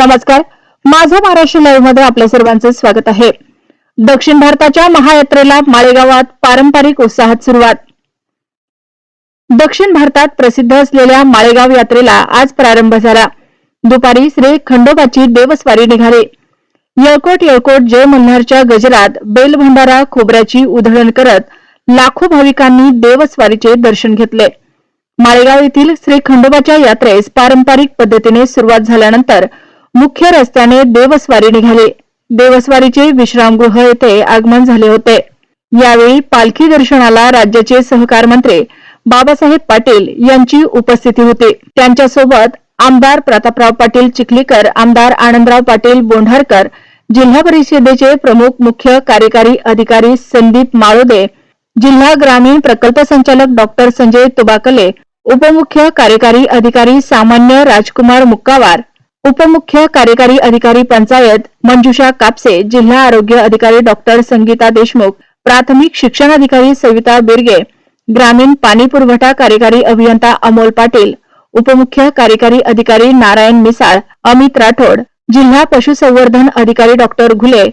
नमस्कार. माझं महाराष्ट्र लाईव्हमध्ये आपल्या सर्वांचं स्वागत आहे. दक्षिण भारताच्या महायात्रेला माळेगावात पारंपरिक उत्साहात सुरुवात. दक्षिण भारतात प्रसिद्ध असलेल्या माळेगाव यात्रेला आज प्रारंभ झाला. दुपारी श्री खंडोबाची देवस्वारी निघाली. यळकोट यळकोट जय मल्हारच्या गजरात बेल भंडारा खोबऱ्याची उधळण करत लाखो भाविकांनी देवस्वारीचे दर्शन घेतले. माळेगाव येथील श्री खंडोबाच्या यात्रेस पारंपरिक पद्धतीने सुरुवात झाल्यानंतर मुख्य रस्त्याने देवस्वारी निघाली. देवस्वारीचे विश्रामगृह येथे आगमन झाले होते. यावेळी पालखी दर्शनाला राज्याचे सहकार मंत्री बाबासाहेब पाटील यांची उपस्थिती होती. त्यांच्यासोबत आमदार प्रतापराव पाटील चिखलीकर आमदार आनंदराव पाटील बोंढारकर जिल्हा परिषदेचे प्रमुख मुख्य कार्यकारी अधिकारी संदीप माळोदे जिल्हा ग्रामीण प्रकल्प संचालक डॉक्टर संजय तुबाकले उपमुख्य कार्यकारी अधिकारी सामान्य राजकुमार मुक्कावार उपमुख्य कार्यकारी अधिकारी पंचायत मंजुषा कापसे जिल्हा आरोग्य अधिकारी डॉक्टर संगीता देशमुख प्राथमिक शिक्षण अधिकारी सविता बिरगे ग्रामीण पाणी पुरवठा कार्यकारी अभियंता अमोल पाटील उपमुख्य कार्यकारी अधिकारी नारायण मिसाळ अमित राठोड जिल्हा पशुसंवर्धन अधिकारी डॉक्टर घुले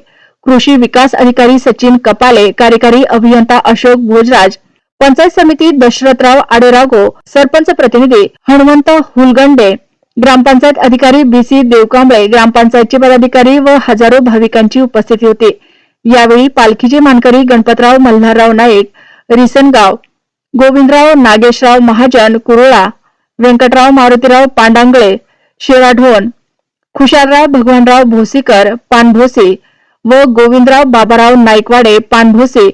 कृषी विकास अधिकारी सचिन कपाले कार्यकारी अभियंता अशोक भोजराज पंचायत समिती दशरथराव आडेरागो सरपंच प्रतिनिधी हनुमंत हुलगंडे ग्रामपंचायत अधिकारी बी सी देवकांबळे ग्रामपंचायतचे पदाधिकारी व हजारो भाविकांची उपस्थिती होती. यावेळी पालखीचे मानकरी गणपतराव मल्हारराव नाईक रिसनगाव गोविंदराव नागेशराव महाजन कुरोळा व्यंकटराव मारुतीराव पांडांगळे शेवाढोन खुशालराव भगवानराव भोसीकर पानभोसे व गोविंदराव बाबाराव नाईकवाडे पानभोसे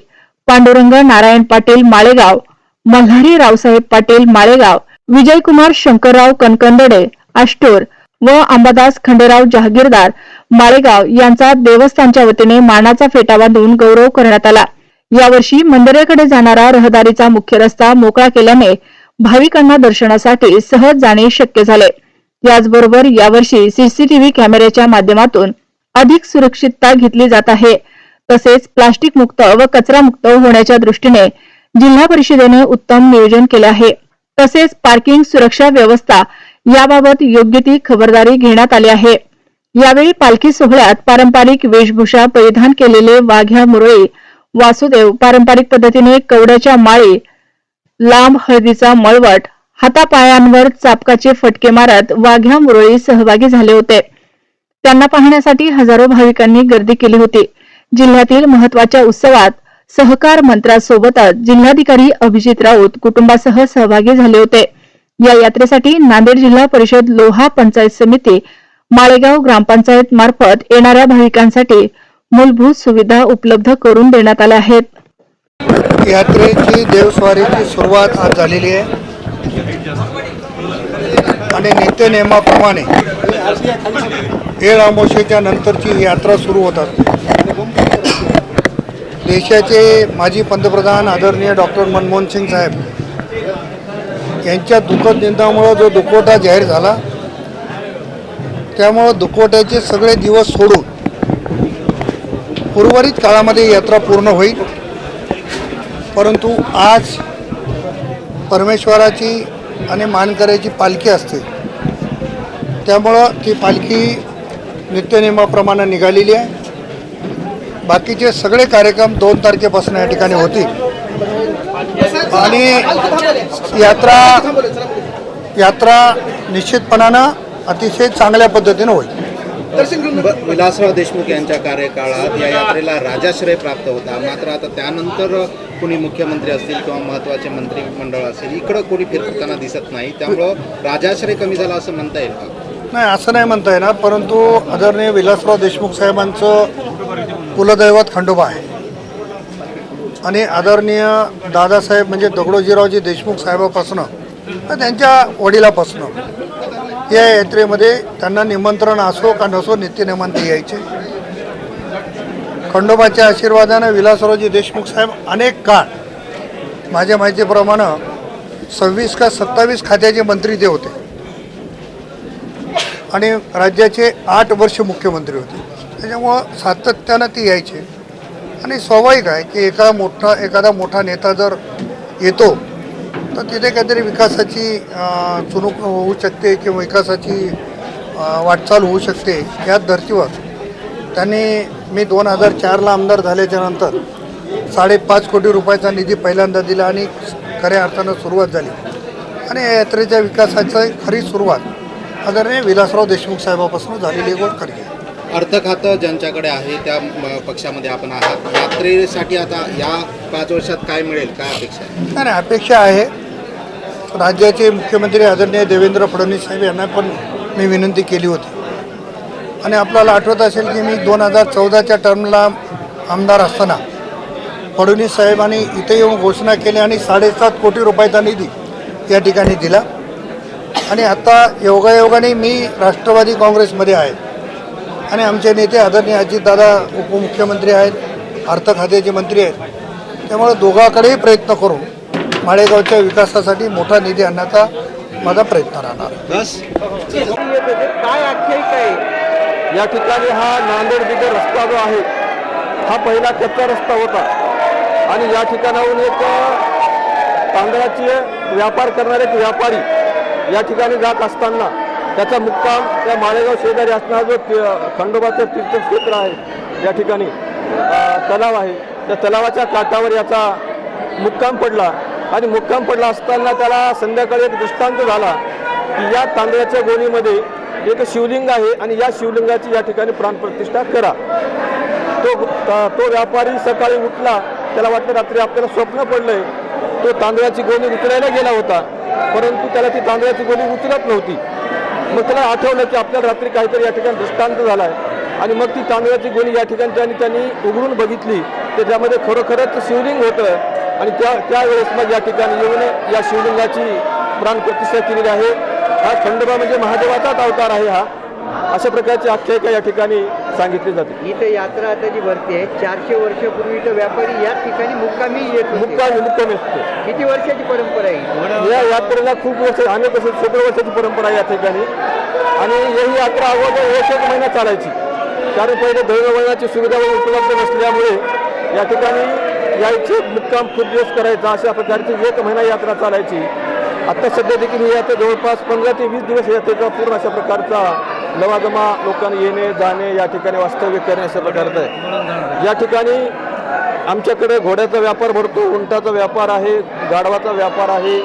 पांडुरंग नारायण पाटील माळेगाव मल्हारी रावसाहेब पाटील माळेगाव विजयकुमार शंकरराव कनकंदडे आष्टोर व अंबादास खंडेराव जहागीरदार माळेगाव यांचा देवस्थानच्या वतीने मानाचा फेटा बांधून गौरव करण्यात आला. यावर्षी मंदिराकडे जाणारा रहदारीचा मुख्य रस्ता मोकळा केल्याने भाविकांना दर्शनासाठी सहज जाणे शक्य झाले. याचबरोबर यावर्षी सीसीटीव्ही कॅमेऱ्याच्या माध्यमातून अधिक सुरक्षितता घेतली जात आहे. तसेच प्लास्टिक मुक्त व कचरा मुक्त होण्याच्या दृष्टीने जिल्हा परिषदेने उत्तम नियोजन केले आहे. तसेच पार्किंग सुरक्षा व्यवस्था याबाबत योग्य ती खबरदारी घेण्यात आली आहे. यावेळी पालखी सोहळ्यात पारंपरिक वेशभूषा परिधान केलेले वाघ्या मुरळी वासुदेव पारंपरिक पद्धतीने कवड्याच्या माळी लांब हळदीचा मळवट हातापायांवर चापकाचे फटके मारत वाघ्या मुरळी सहभागी झाले होते. त्यांना पाहण्यासाठी हजारो भाविकांनी गर्दी केली होती. जिल्ह्यातील महत्त्वाच्या उत्सवात सहकार मंत्र्यासोबतच जिल्हाधिकारी अभिजित राऊत कुटुंबासह सहभागी झाले होते. या यात्रेसाठी नांदेड जिल्हा परिषद लोहा पंचायत समिती माळेगाव ग्रामपंचायत मार्फत येणाऱ्या भाविकांसाठी मूलभूत सुविधा उपलब्ध करून देण्यात आल्या आहेत. यात्रेची देवस्वारीची सुरुवात आज झालेली आहे. आणि नित्यनियमाप्रमाणे हे अमावस्येच्या नंतरची यात्रा सुरू होतात. देशाचे माजी पंतप्रधान आदरणीय डॉक्टर मनमोहन सिंग साहेब यांच्या दुःखद निंदामुळं जो दुखवटा जाहीर झाला त्यामुळं दुखवट्याचे सगळे दिवस सोडून उर्वरित काळामध्ये यात्रा पूर्ण होईल. परंतु आज परमेश्वराची आणि मानकऱ्याची पालखी असते. त्यामुळं ती पालखी नित्यनियमाप्रमाणे निघालेली आहे. बाकीचे सगळे कार्यक्रम दोन तारखेपासून या ठिकाणी होतील. आणि यात्रा यात्रा निश्चितपणानं अतिशय चांगल्या पद्धतीनं होईल. विलासराव देशमुख यांच्या कार्यकाळात या यात्रेला राजाश्रय प्राप्त होता. मात्र आता त्यानंतर कोणी मुख्यमंत्री असतील किंवा महत्त्वाचे मंत्रिमंडळ असेल इकडं कोणी फिरताना दिसत नाही. त्यामुळं राजाश्रय कमी झाला असं म्हणता येईल का? नाही असं नाही म्हणता येणार परंतु आदरणीय विलासराव देशमुख साहेबांचं कुलदैवत खंडोबा आहे. आणि आदरणीय दादासाहेब म्हणजे दगडोजीरावजी देशमुख साहेबापासनं त्यांच्या वडिलापासनं या यात्रेमध्ये त्यांना निमंत्रण असो का नसो नित्यनेमांत ते यायचे. खंडोबाच्या आशीर्वादानं विलासरावजी देशमुख साहेब अनेक काळ माझ्या माहितीप्रमाणे सव्वीस का सत्तावीस खात्याचे मंत्री ते होते. आणि राज्याचे आठ वर्ष मुख्यमंत्री होते. त्याच्यामुळं सातत्यानं ते यायचे. आणि स्वाभाविक आहे की एका मोठा एखादा मोठा नेता जर येतो तर तिथे काहीतरी विकासाची चुनूक चुणूक होऊ शकते किंवा विकासाची वाटचाल होऊ शकते याच धर्तीवर. त्यांनी मी दोन हजार चारला आमदार झाल्याच्यानंतर साडेपाच कोटी रुपयाचा निधी पहिल्यांदा दिला आणि खऱ्या अर्थानं सुरुवात झाली. आणि यात्रेच्या विकासाची खरी सुरुवात आदरणीय विलासराव देशमुख साहेबापासून झालेली गोष्ट खरी अर्थ खातं ज्यांच्याकडे आहे त्या पक्षामध्ये आपण आहात. यात्रेसाठी आता या पाच वर्षात काय मिळेल? काय अपेक्षा आहे? नाही नाही, अपेक्षा आहे. राज्याचे मुख्यमंत्री आदरणीय देवेंद्र फडणवीस साहेब यांना पण मी विनंती केली होती. आणि आपल्याला आठवत असेल की मी दोन हजार चौदाच्या टर्मला आमदार असताना फडणवीस साहेबांनी इथे येऊन घोषणा केली आणि साडेसात कोटी रुपयाचा निधी या ठिकाणी दिला. आणि आता योगायोगाने मी राष्ट्रवादी काँग्रेसमध्ये आहे. आणि आमचे नेते आदरणीय अजितदादा उपमुख्यमंत्री आहेत अर्थ खात्याचे मंत्री आहेत. त्यामुळे दोघाकडेही प्रयत्न करून माळेगावच्या विकासासाठी मोठा निधी आणण्याचा माझा प्रयत्न राहणार. बस. काय आख्यायिका आहे? या ठिकाणी हा नांदेड बिगर रस्ता जो आहे हा पहिला कच्चा रस्ता होता. आणि या ठिकाणाहून एक तांदळाचे व्यापार करणारे एक व्यापारी या ठिकाणी जात असताना त्याचा मुक्काम त्या माळेगाव शेजारी असणारा जो खंडोबाचं तीर्थक्षेत्र आहे या ठिकाणी तलाव आहे. त्या तलावाच्या काठावर याचा मुक्काम पडला आणि मुक्काम पडला असताना त्याला संध्याकाळी एक दृष्टांत झाला की या तांदळाच्या गोणीमध्ये एक शिवलिंग आहे आणि या शिवलिंगाची या ठिकाणी प्राणप्रतिष्ठा करा. तो तो व्यापारी सकाळी उठला त्याला वाटलं रात्री आपल्याला स्वप्न पडलंय तो तांदळाची गोणी उचलायला गेला होता परंतु त्याला ती तांदळाची गोणी उचलत नव्हती. मग त्याला आठवलं की आपल्याला रात्री काहीतरी या ठिकाणी दृष्टांत झाला आहे आणि मग ती तांदळाची गोणी या ठिकाणी त्यांनी त्यांनी उघडून बघितली. तर त्यामध्ये खरोखरच शिवलिंग होतं. आणि त्या त्यावेळेस मग या ठिकाणी येऊन या शिवलिंगाची प्राणप्रतिष्ठा केलेली आहे. हा खंडोबा म्हणजे महादेवाचाच अवतार आहे हा. अशा प्रकारची आख्यायिका या ठिकाणी सांगितली जाते. इथं यात्रा आता जी भरते चारशे वर्षापूर्वी इथं व्यापारी या ठिकाणी मुक्कामी येत होते. मुक्कामी मुक्कामी असते. किती वर्षाची परंपरा आहे? या यात्रेला खूप वर्ष अनेक वर्ष शेकडो वर्षाची परंपरा आहे या ठिकाणी. आणि ही यात्रा अगोदर एक एक महिना चालायची. कारण पहिले दळणवळणाची सुविधा वगैरे उपलब्ध नसल्यामुळे या ठिकाणी यायचे मुक्काम खूप दिवस करायचा. अशा प्रकारची एक महिना यात्रा चालायची. आता सध्या देखील ही यात्रा जवळपास पंधरा ते वीस दिवस यात्रेचा पूर्ण अशा प्रकारचा लवाजमा लोकांनी येणे जाणे या ठिकाणी वास्तव्य करणे असं प्रकारचं आहे या ठिकाणी आमच्याकडे घोड्याचा व्यापार भरतो उंटाचा व्यापार आहे गाढवाचा व्यापार आहे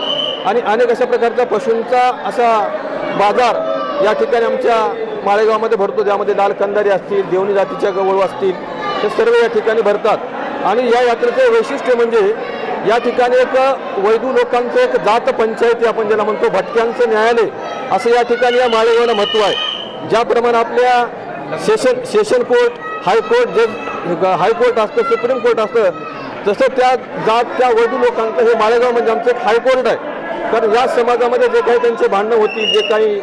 आणि अनेक अशा प्रकारचा पशूंचा असा बाजार या ठिकाणी आमच्या माळेगावमध्ये भरतो ज्यामध्ये लाल कंदारी असतील देवणी जातीच्या गवळू असतील हे सर्व या ठिकाणी भरतात. आणि या यात्रेचं वैशिष्ट्य म्हणजे या ठिकाणी एक वैदू लोकांचं एक जात पंचायती आपण ज्याला म्हणतो भटक्यांचं न्यायालय असं या ठिकाणी या माळेगावला महत्त्व आहे. ज्याप्रमाणे आपल्या session session court high court जज हायकोर्ट असतं सुप्रीम कोर्ट असतं तसं त्या जात त्या वैदू लोकांचं हे माळेगाव म्हणजे आमचं एक हायकोर्ट आहे. कारण या समाजामध्ये जे काही त्यांचे भांडणं होती जे काही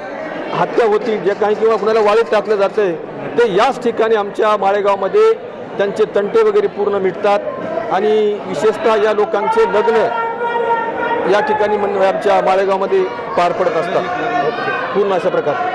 हत्या होती जे काही किंवा कुणाला वाळीत टाकलं जाते ते याच ठिकाणी आमच्या माळेगावमध्ये त्यांचे तंटे वगैरे पूर्ण मिटतात. आणि विशेषतः या लोकांचे लग्न या ठिकाणी म्हणजे आमच्या माळेगावमध्ये पार पडत असतात. पूर्ण अशा प्रकारे